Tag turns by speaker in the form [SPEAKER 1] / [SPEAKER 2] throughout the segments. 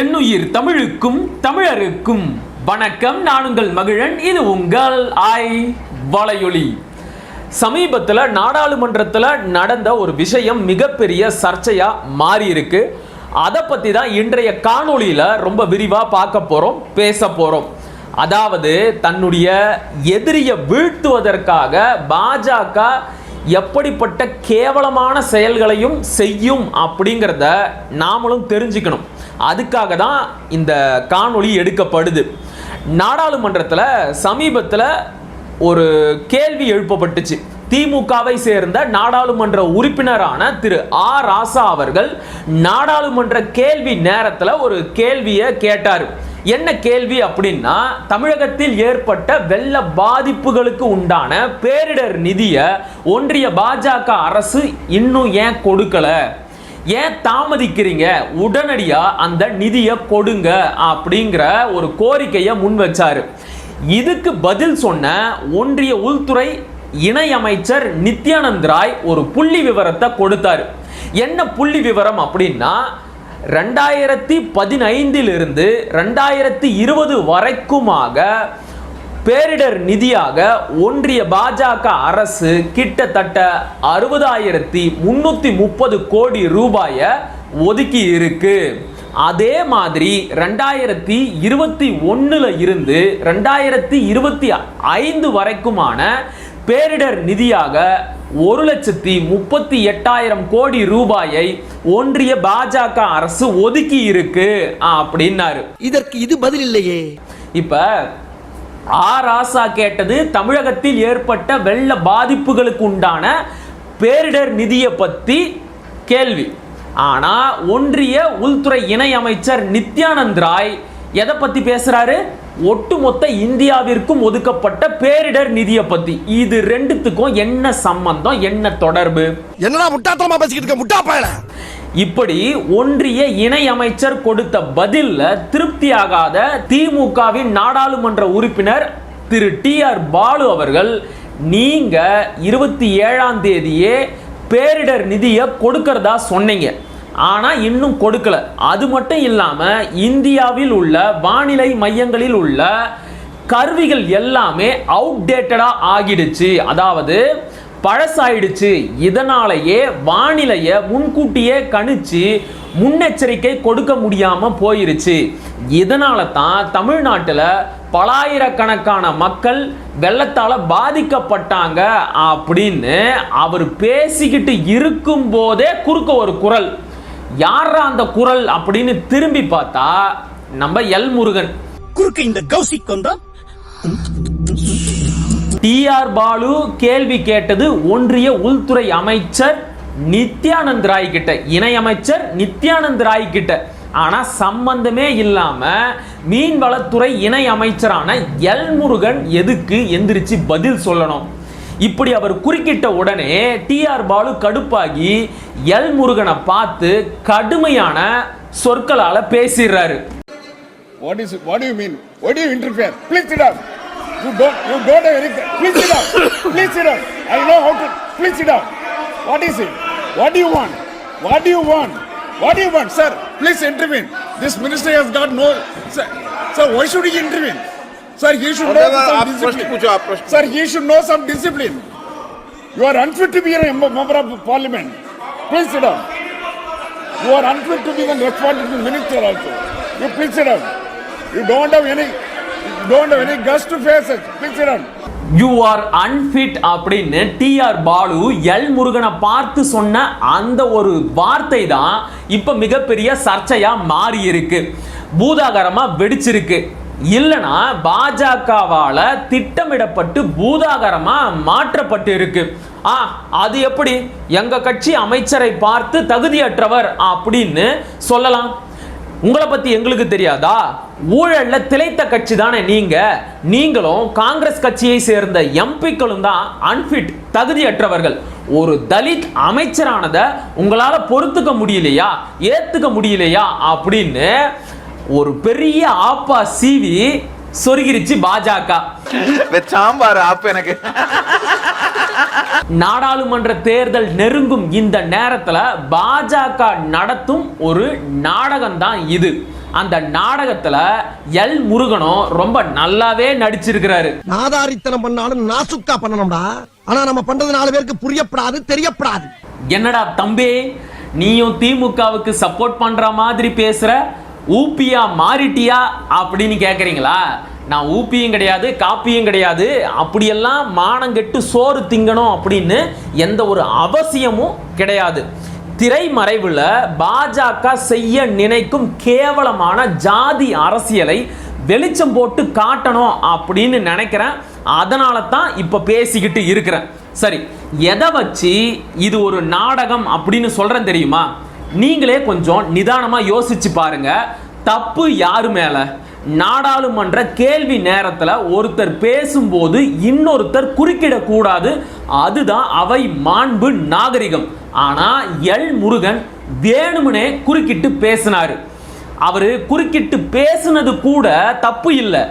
[SPEAKER 1] என்னுயிர் தமிழுக்கும் தமிழருக்கும் வணக்கம். நான் உங்கள் மகிழன். இது உங்கள் ஆய் வலையொலி. சமீபத்தில் நாடாளுமன்றத்தில் நடந்த ஒரு விஷயம் மிகப்பெரிய சர்ச்சையா மாறி இருக்கு அதை பற்றி தான் இன்றைய காணொளியில் ரொம்ப விரிவாக பார்க்க போகிறோம் பேச போகிறோம் அதாவது தன்னுடைய எதிரியை வீழ்த்துவதற்காக பாஜக எப்படிப்பட்ட கேவலமான செயல்களையும் செய்யும் அப்படிங்கிறத நாமளும் தெரிஞ்சுக்கணும். அதுக்காக தான் இந்த காணொளி எடுக்கப்படுது. நாடாளுமன்றத்தில் சமீபத்தில் ஒரு கேள்வி எழுப்பப்பட்டுச்சு. திமுகவை சேர்ந்த நாடாளுமன்ற உறுப்பினரான திரு ஆ. ராசா அவர்கள் நாடாளுமன்ற கேள்வி நேரத்தில் ஒரு கேள்வியை கேட்டார். என்ன கேள்வி அப்படின்னா தமிழகத்தில் ஏற்பட்ட வெள்ள பாதிப்புகளுக்கு உண்டான பேரிடர் நிதியை ஒன்றிய பாஜக அரசு இன்னும் ஏன் கொடுக்கல? ஏன் தாமதிக்கிறீங்க? உடனடியாக அந்த நிதியை கொடுங்க அப்படிங்கிற ஒரு கோரிக்கையை முன் வச்சார். இதுக்கு பதில் சொன்ன ஒன்றிய உள்துறை இணையமைச்சர் நித்யானந்த் ராய் ஒரு புள்ளி விவரத்தை கொடுத்தார். என்ன புள்ளி விவரம் அப்படின்னா ரெண்டாயிரத்தி பதினைந்திலிருந்து ரெண்டாயிரத்தி இருபது வரைக்குமாக பேரிடர் நிதியாக ஒன்றிய பாஜக அரசு கிட்டத்தட்ட அறுபதாயிரத்தி முன்னூத்தி முப்பது கோடி ரூபாயை ஒதுக்கி இருக்கு. அதே மாதிரி ரெண்டாயிரத்தி இருபத்தி ஒன்னுல இருந்து ரெண்டாயிரத்தி இருபத்தி ஐந்து வரைக்குமான பேரிடர் நிதியாக ஒரு லட்சத்தி முப்பத்தி எட்டாயிரம் கோடி ரூபாயை ஒன்றிய பாஜக அரசு ஒதுக்கி இருக்கு அப்படின்னாரு.
[SPEAKER 2] இதற்கு இது பதில் இல்லையே.
[SPEAKER 1] இப்ப ஆ ராசா கேட்டது தமிழகத்தில் ஏற்பட்ட வெள்ள பாதிப்புகளுக்கு உண்டான பேரிடர் நிதியை பற்றி கேள்வி. ஆனால் ஒன்றிய உள்துறை இணை அமைச்சர் நித்யானந்த் ராய் எதை பற்றி பேசுகிறாரு ஒட்டுமொத்த இந்தியாவிற்கும் ஒதுக்கப்பட்ட பேரிடர் நிதியை பத்தி. இது ரெண்டுத்துக்கும் என்ன சம்பந்தம்? என்ன தொடர்பு?
[SPEAKER 2] என்னடா முட்டாத்தனமா பேசிக்கிட்டு இருக்க? முட்டா பயல.
[SPEAKER 1] இப்படி ஒன்றிய இணை அமைச்சர் கொடுத்த பதில்ல திருப்தியாகாத திமுகவின் நாடாளுமன்ற உறுப்பினர் திரு டி ஆர் பாலு அவர்கள் நீங்க இருபத்தி ஏழாம் தேதியே பேரிடர் நிதியை கொடுக்கறதா சொன்னீங்க. ஆனால் இன்னும் கொடுக்கல. அது மட்டும் இல்லாமல் இந்தியாவில் உள்ள வானிலை மையங்களில் உள்ள கருவிகள் எல்லாமே அவுடேட்டடாக ஆகிடுச்சு. அதாவது பழசாயிடுச்சு. இதனாலேயே வானிலையை முன்கூட்டியே கணிச்சு முன்னெச்சரிக்கை கொடுக்க முடியாமல் போயிருச்சு. இதனால தான் தமிழ்நாட்டில் பலாயிரக்கணக்கான மக்கள் வெள்ளத்தால பாதிக்கப்பட்டாங்க அப்படின்னு அவர் பேசிக்கிட்டு இருக்கும் போதே குறுக்க ஒரு குரல். யாரா அந்த குரல் அப்படின்னு திரும்பி பார்த்தா நம்ம எல் முருகன்.
[SPEAKER 2] குறுக்க இந்த கௌசிக் வந்தா
[SPEAKER 1] டிஆர் பாலு கேள்வி கேட்டது ஒன்றிய உள்துறை அமைச்சர் நித்யானந்த் ராய் கிட்ட இணை அமைச்சர் நித்யானந்த் ராய் கிட்ட. ஆனா சம்பந்தமே இல்லாம மீன்வளத்துறை இணை அமைச்சரான எல் முருகன் எதுக்கு எந்திரிச்சு பதில் சொல்லணும்? இப்படி அவர் குறுக்கிட்ட உடனே டிஆர் பாலு கடுப்பாகி எல் முருகனை பார்த்து கடுமையான சொற்களால பேசிடுறாரு.
[SPEAKER 3] What is what do you mean? Why do you You don't, you don't have anything. Please sit down. Please sit down. I know how to. Please sit down. What is it? What do you want? What do you want? What do you want, sir? Please intervene. This minister has got no. Sir, sir why should he intervene? Sir, he should know some discipline. Sir, he should know some discipline. You are unfit to be a member of parliament. Please sit down. You are unfit to be the responsible minister also. You please sit down. You don't have any don't very have any guts
[SPEAKER 1] you are unfit அப்படின்னு T R L முருகனை பார்த்து சொன்ன அந்த ஒரு வார்த்தை தான் இப்போ மிகப்பெரிய சர்ச்சையாக மாறி இருக்கு பூதாகரமாக வெடிச்சிருக்கு. இல்லைனா பாஜகவால் திட்டமிடப்பட்டு பூதாகரமாக மாற்றப்பட்டு இருக்கு ஆ அது எப்படி? எங்கள் கட்சி அமைச்சரை பார்த்து தகுதியற்றவர் அப்படின்னு சொல்லலாம். உங்களை பத்தி எங்களுக்கு தெரியாதா? ஊழல்ல திளைத்த கட்சி தானே நீங்க. நீங்களும் காங்கிரஸ் கட்சியை சேர்ந்த எம்பிக்களும் தான் அன்பிட் தகுதியற்றவர்கள். ஒரு தலித் அமைச்சரானத உங்களால பொறுத்துக்க முடியலையா? ஏத்துக்க முடியலையா? அப்படின்னு ஒரு பெரிய ஆப்பா சீவி சொருகிருச்சு பாஜக.
[SPEAKER 4] சாம்பார் ஆப் எனக்கு.
[SPEAKER 1] நாடாளுமன்ற தேர்தல் நெருங்கும் இந்த நேரத்துல பாஜக நடத்தும் ஒரு நாடகம் தான் இது. அந்த நாடகத்துல எல் முருகனும் ரொம்ப நல்லாவே நடிச்சிருக்கிறாரு.
[SPEAKER 2] நாதாரித்தனம் பண்ணாலும் நாசுக்கா பண்ணணும்டா. ஆனா நம்ம பண்றது நாலு பேருக்கு புரியப்படாது தெரியப்படாது.
[SPEAKER 1] என்னடா தம்பி நீயும் திமுகவுக்கு சப்போர்ட் பண்ற மாதிரி பேசுற? ஊப்பியா மாறிட்டியா அப்படின்னு கேக்குறீங்களா? நான் ஊப்பியும் கிடையாது காப்பியும் கிடையாது அப்படியெல்லாம் மானங்கெட்டு சோறு திங்கணும் அப்படின்னு எந்த ஒரு அவசியமும் கிடையாது. திரைமறைவில் பாஜக செய்ய நினைக்கும் கேவலமான ஜாதி அரசியலை வெளிச்சம் போட்டு காட்டணும் அப்படின்னு நினைக்கிறேன். அதனால தான் இப்போ பேசிக்கிட்டு இருக்கிறேன். சரி எதை வச்சு இது ஒரு நாடகம் அப்படின்னு சொல்கிறேன் தெரியுமா? நீங்களே கொஞ்சம் நிதானமாக யோசிச்சு பாருங்க. தப்பு யாரு மேலே? நாடாளுமன்ற கேள்வி நேரத்தில் ஒருத்தர் பேசும்போது இன்னொருத்தர் குறுக்கிடக்கூடாது. அதுதான் அவை மாண்பு நாகரிகம். ஆனால் எல் முருகன் வேணுமனே குறுக்கிட்டு பேசினாரு. அவர் குறுக்கிட்டு பேசுனது கூட தப்பு இல்லை.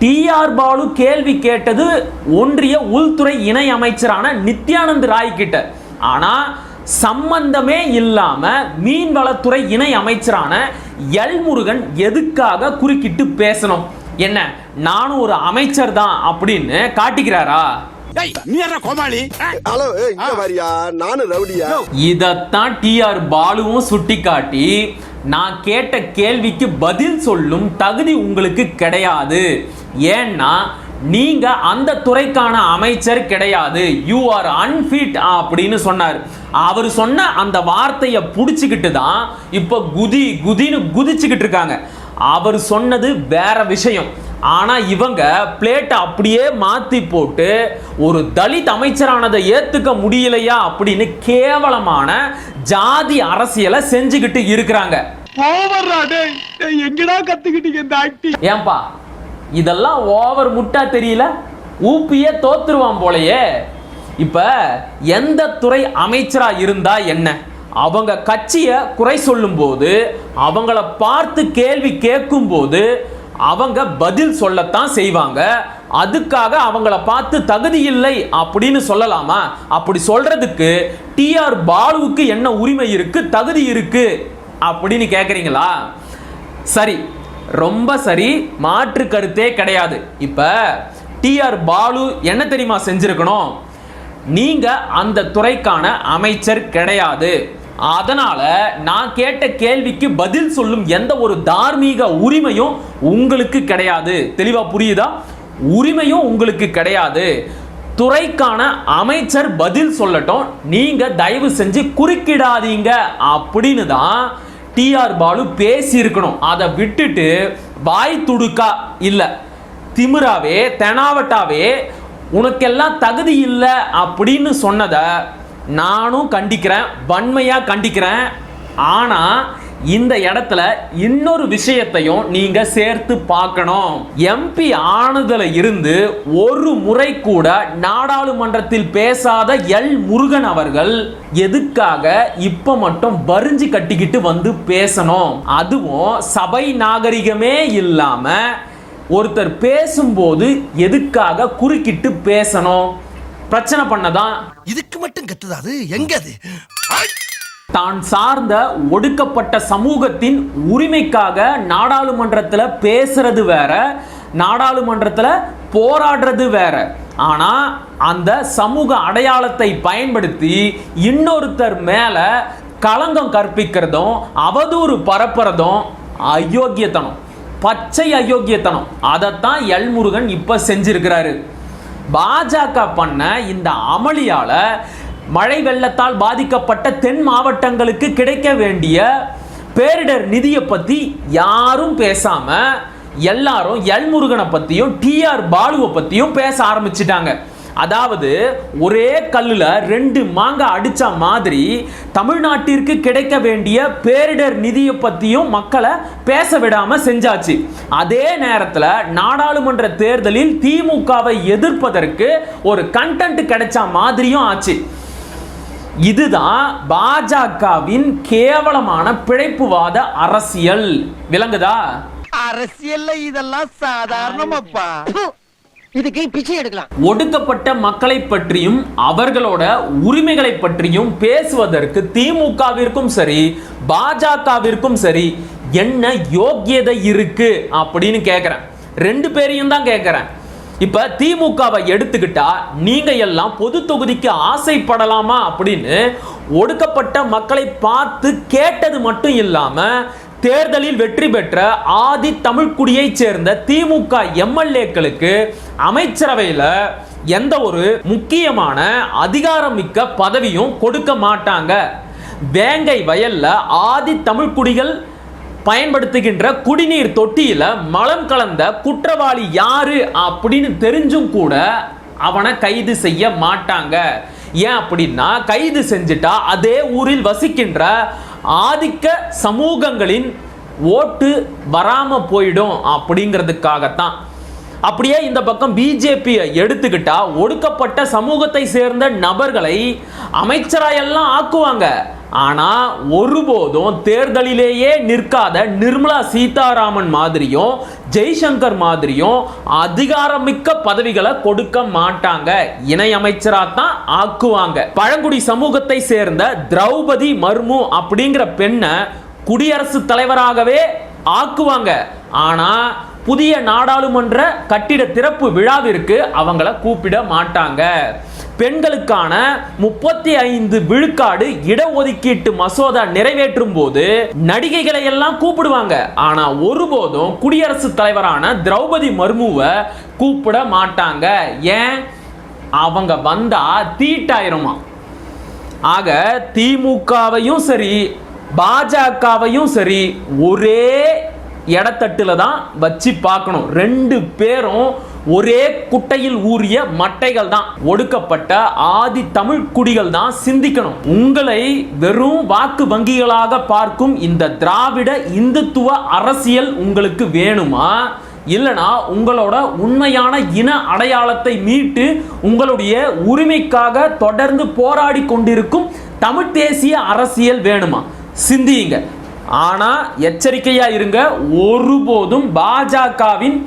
[SPEAKER 1] டிஆர் பாலு கேள்வி கேட்டது ஒன்றிய உள்துறை இணை அமைச்சரான நித்யானந்த் ராய் கிட்ட. ஆனால் சம்பந்தமே இல்லாமல் மீன்வளத்துறை இணை அமைச்சரான எல் முருகன் எதுக்காக குறுக்கிட்டு பேசணும்? என்ன நானும் ஒரு அமைச்சர் தான் அப்படின்னு காட்டிக்கிறாரா? இதத்தான் டிஆர் பாலுவும் சுட்டிக்காட்டி நான் கேட்ட கேள்விக்கு பதில் சொல்லும் தகுதி உங்களுக்கு கிடையாது. ஏன்னா நீங்க அந்த துறைக்கான அமைச்சர் கிடையாது. யூ ஆர் அன்ஃபிட் அப்படின்னு சொன்னார். அவர் சொன்ன அந்த வார்த்தையை புடிச்சுக்கிட்டு தான் இப்போ குதி குதின்னு குதிச்சுக்கிட்டு இருக்காங்க. அவர் சொன்னது வேற விஷயம். ஆனா இவங்க பிளேட்டை அப்படியே மாத்தி போட்டு ஒரு தலித் அமைச்சரானதை ஏத்துக்க முடியலையா அப்படின்னு கேவலமான ஜாதி அரசியலை செஞ்சுக்கிட்டு இருக்கிறாங்க. ஏன்பா? இதெல்லாம் ஓவர் முட்டா தெரியல. ஊப்பியே தோத்துருவான் போலயே. இப்ப எந்த துறை அமைச்சரா இருந்தா என்ன? அவங்க கட்சியை குறை சொல்லும்போது அவங்கள பார்த்து கேள்வி கேட்கும்போது அவங்க பதில் சொல்லத்தான் செய்வாங்க. அதுக்காக அவங்கள பார்த்து தகுதி இல்லை அப்படின்னு சொல்லலாமா? அப்படி சொல்றதுக்கு டிஆர் பாலுவுக்கு என்ன உரிமை இருக்கு தகுதி இருக்கு அப்படின்னு கேக்குறீங்களா? சரி ரொம்ப சரி மாற்று கருத்தே கிடையாது. இப்போ டிஆர் பாலு என்ன தெரியுமா செஞ்சுருக்கணும்? நீங்கள் அந்த துறைக்கான அமைச்சர் கிடையாது. அதனால் நான் கேட்ட கேள்விக்கு பதில் சொல்லும் எந்த ஒரு தார்மீக உரிமையும் உங்களுக்கு கிடையாது. தெளிவாக புரியுதா? உரிமையும் உங்களுக்கு கிடையாது. துறைக்கான அமைச்சர் பதில் சொல்லட்டும். நீங்கள் தயவு செஞ்சு குறுக்கிடாதீங்க. அப்படின்னு தான் டிஆர் பாலு பேசியிருக்கணும். அதை விட்டுட்டு வாய் துடுக்கா? இல்லை. திமிராவே தெனாவட்டாவே உனக்கெல்லாம் தகுதி இல்லை அப்படின்னு சொன்னதை நானும் கண்டிக்கிறேன் வன்மையாக கண்டிக்கிறேன். ஆனால் இந்த இடத்துல இன்னொரு விஷயத்தையும் நீங்க சேர்த்து பார்க்கணும். எம்பி ஆனதுல இருந்து ஒரு முறை கூட நாடாளுமன்றத்தில் பேசாத எல் முருகன் அவர்கள் எதுக்காக இப்ப மட்டும் வரிஞ்சு கட்டிக்கிட்டு வந்து பேசணும்? அதுவும் சபை நாகரிகமே இல்லாம ஒருத்தர் பேசும்போது எதுக்காக குறுக்கிட்டு பேசணும்? பிரச்சனை பண்ணதான்.
[SPEAKER 2] இதுக்கு மட்டும் கத்துதா அது? எங்க அது?
[SPEAKER 1] தான் சார்ந்த ஒடுக்கப்பட்ட சமூகத்தின் உரிமைக்காக நாடாளுமன்றத்தில் பேசுறது வேற நாடாளுமன்றத்தில் போராடுறது வேற. ஆனால் அந்த சமூக அடையாளத்தை பயன்படுத்தி இன்னொருத்தர் மேலே களங்கம் கற்பிக்கிறதும் அவதூறு பரப்புறதும் அயோக்கியத்தனம் பச்சை அயோக்கியத்தனம். அதைத்தான் எல்முருகன் முருகன் செஞ்சிருக்கிறாரு. பாஜக பண்ண இந்த அமளியால் மழை வெள்ளத்தால் பாதிக்கப்பட்ட தென் மாவட்டங்களுக்கு கிடைக்க வேண்டிய பேரிடர் நிதியை பத்தி யாரும் பேசாம எல்லாரும் எல் முருகனை பத்தியும் டிஆர் பாலுவை பத்தியும் பேச ஆரம்பிச்சிட்டாங்க. அதாவது ஒரே கல்லுல ரெண்டு மாங்காய் அடிச்ச மாதிரி தமிழ்நாட்டிற்கு கிடைக்க வேண்டிய பேரிடர் நிதியை பத்தியும் மக்களை பேச விடாம செஞ்சாச்சு. அதே நேரத்துல நாடாளுமன்ற தேர்தலில் திமுகவை எதிர்ப்பதற்கு ஒரு கண்டென்ட் கிடைச்ச மாதிரியும் ஆச்சு. இதுதான் பாஜகவின் கேவலமான பிழைப்புவாத அரசியல். விளங்குதா?
[SPEAKER 2] அரசியல்ல இதெல்லாம் சாதாரணமாப்பா.
[SPEAKER 5] இதுக்கு பிச்சை எடுக்கலாம்.
[SPEAKER 1] ஒடுக்கப்பட்ட மக்களை பற்றியும் அவர்களோட உரிமைகளை பற்றியும் பேசுவதற்கு திமுகவிற்கும் சரி பாஜகவிற்கும் சரி என்ன யோக்கியதை இருக்கு அப்படின்னு கேட்குறேன் ரெண்டு பேரையும் தான் கேட்குறேன் இப்ப திமுகவை எடுத்துக்கிட்டா நீங்க எல்லாம் பொது தொகுதிக்கு ஆசைப்படலாமா அப்படின்னு ஒடுக்கப்பட்ட மக்களை பார்த்து கேட்டது மட்டும் இல்லாம தேர்தலில் வெற்றி பெற்ற ஆதி தமிழ்குடியை சேர்ந்த திமுக எம்எல்ஏக்களுக்கு அமைச்சரவையில் எந்த ஒரு முக்கியமான அதிகாரமிக்க பதவியும் கொடுக்க மாட்டாங்க. வேங்கை வயல்ல ஆதி தமிழ்குடிகள் பயன்படுத்துகின்ற குடிநீர் தொட்டியில் மலம் கலந்த குற்றவாளி யாரு அப்படின்னு தெரிஞ்சும் கூட அவனை கைது செய்ய மாட்டாங்க. ஏன் அப்படின்னா கைது செஞ்சுட்டா அதே ஊரில் வசிக்கின்ற ஆதிக்க சமூகங்களின் ஓட்டு வராம போயிடும் அப்படிங்கிறதுக்காகத்தான். அப்படியே இந்த பக்கம் பிஜேபியை எடுத்துக்கிட்டா ஒடுக்கப்பட்ட சமூகத்தை சேர்ந்த நபர்களை அமைச்சராயெல்லாம் ஆக்குவாங்க. ஆனால் ஒருபோதும் தேர்தலிலேயே நிற்காத நிர்மலா சீதாராமன் மாதிரியும் ஜெய்சங்கர் மாதிரியும் அதிகாரமிக்க பதவிகளை கொடுக்க மாட்டாங்க. இணையமைச்சராக தான் ஆக்குவாங்க. பழங்குடி சமூகத்தை சேர்ந்த திரௌபதி மர்மு அப்படிங்கிற பெண்ணை குடியரசுத் தலைவராகவே ஆக்குவாங்க. ஆனால் புதிய நாடாளுமன்ற கட்டிட திறப்பு விழாவிற்கு அவங்கள கூப்பிட மாட்டாங்க. பெண்களுக்கான முப்பத்தி ஐந்து விழுக்காடு இடஒதுக்கீட்டு மசோதா நிறைவேற்றும் போது நடிகைகளை எல்லாம் கூப்பிடுவாங்க. ஆனா ஒருபோதும் குடியரசுத் தலைவரான திரௌபதி மர்முவை கூப்பிட மாட்டாங்க. ஏன்? அவங்க வந்தா தீட்டாயிருமா? ஆக திமுகவையும் சரி பாஜகவையும் சரி ஒரே இடத்தட்டுல தான் வச்சு பார்க்கணும். ரெண்டு பேரும் ஒரே குட்டையில் ஊறிய மட்டைகள் தான் ஒடுக்கப்பட்ட ஆதி தமிழ் குடிகள் தான் சிந்திக்கணும். உங்களை வெறும் வாக்கு வங்கிகளாக பார்க்கும் இந்த திராவிட இந்துத்துவ அரசியல் உங்களுக்கு வேணுமா? இல்லனா உங்களோட உண்மையான இன அடையாளத்தை மீட்டு உங்களுடைய உரிமைக்காக தொடர்ந்து போராடி கொண்டிருக்கும் தமிழ் தேசிய அரசியல் வேணுமா? சிந்தியுங்க. ஆனா எச்சரிக்கையா இருங்க. ஒருபோதும் பாஜகவின்